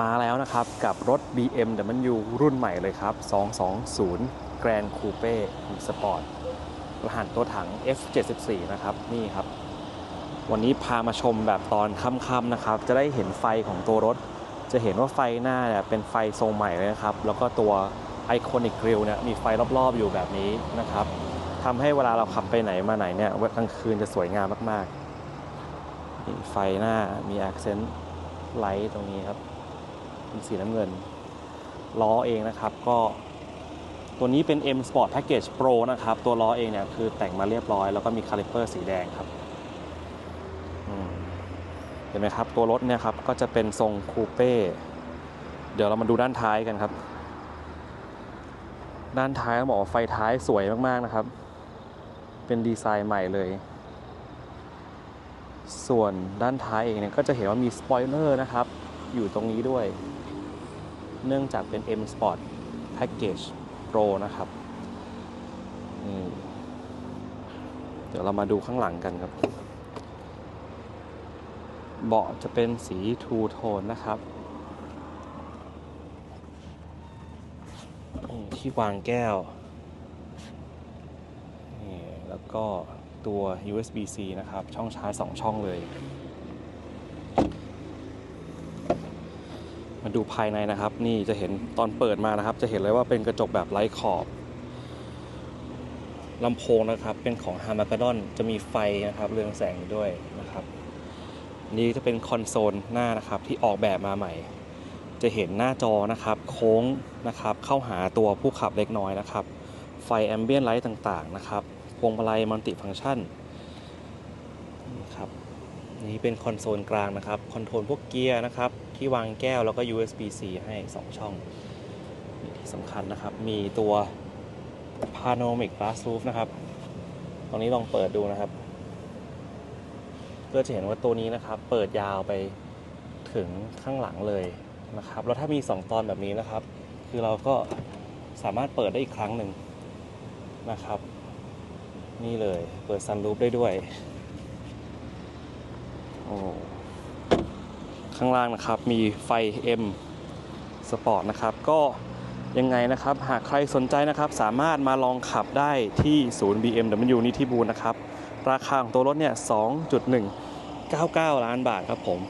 มาแล้วนะครับ กับรถ BMW รุ่นใหม่เลยครับ 220 Grand Coupe Sport รหัสตัวถัง F74 นะครับ นี่ครับ วันนี้พามาชมแบบตอนค่ำๆนะครับ จะได้เห็นไฟของตัวรถ จะเห็นว่าไฟหน้าเนี่ยเป็นไฟทรงใหม่เลยนะครับ แล้วก็ตัว Iconic Grill เนี่ยมีไฟรอบๆอยู่แบบนี้นะครับทำให้เวลาเราขับไปไหนมาไหนเนี่ยกลางคืนจะสวยงามมากๆไฟหน้ามี accent ไลท์ตรงนี้ครับ เป็นสีน้ำเงิน ล้อเองนะครับก็ตัวนี้เป็น M Sport Package Pro นะครับ ตัวล้อเองเนี่ยคือแต่งมาเรียบร้อย แล้วก็มีคาลิปเปอร์สีแดงครับเห็นไหมครับ ตัวรถเนี่ยครับก็จะเป็นทรงคูเป้เดี๋ยวเรามาดูด้านท้ายกันครับ ด้านท้ายต้องบอกว่าไฟท้ายสวยมากๆนะครับ เป็นดีไซน์ใหม่เลย ส่วนด้านท้ายเองเนี่ยก็จะเห็นว่ามีสปอยเลอร์นะครับ อยู่ตรงนี้ด้วย เนื่องจากเป็น M Sport Package Pro นะครับเดี๋ยวเรามาดูข้างหลังกันครับ เบาะจะเป็นสีทูโทนนะครับที่วางแก้วนี่แล้วก็ตัว USB-C นะครับ ช่องชาร์จ 2 ช่องเลย มาดูภายในนะครับ นี่จะเห็นตอนเปิดมานะครับ จะเห็นเลยว่าเป็นกระจกแบบไร้ขอบลำโพงนะครับเป็นของ h a m a g a d o n จะมีไฟนะครับเรืองแสงด้วยนะครับ นี่จะเป็นคอนโซลหน้านะครับที่ออกแบบมาใหม่ จะเห็นหน้าจอนะครับ โค้งนะครับเข้าหาตัวผู้ขับเล็กน้อยนะครับ ไฟแอมเบียนไลท์ต่างๆนะครับพวงมาลัยมัลติฟังก์ชันนะครับ นี่เป็นคอนโซลกลางนะครับ คอนโทรลพวกเกียร์นะครับ ที่วางแก้วแล้วก็ USB-C ให้ 2 ช่องที่สำคัญนะครับ มีตัว Panoramic Glass Roof นะครับ ตรงนี้ลองเปิดดูนะครับ ก็จะเห็นว่าตัวนี้นะครับ เปิดยาวไปถึงข้างหลังเลยนะครับ แล้วถ้ามี 2 ตอนแบบนี้นะครับ คือเราก็สามารถเปิดได้อีกครั้งหนึ่งนะครับ นี่เลย เปิดซันรูฟได้ด้วย ข้างล่างนะครับมีไฟ M Sport นะครับ ก็ยังไงนะครับ หากใครสนใจนะครับ สามารถมาลองขับได้ที่ศูนย์ BMW นิธิบูรณ์นะครับ ราคาของตัวรถเนี่ย 2.199 ล้านบาทครับผม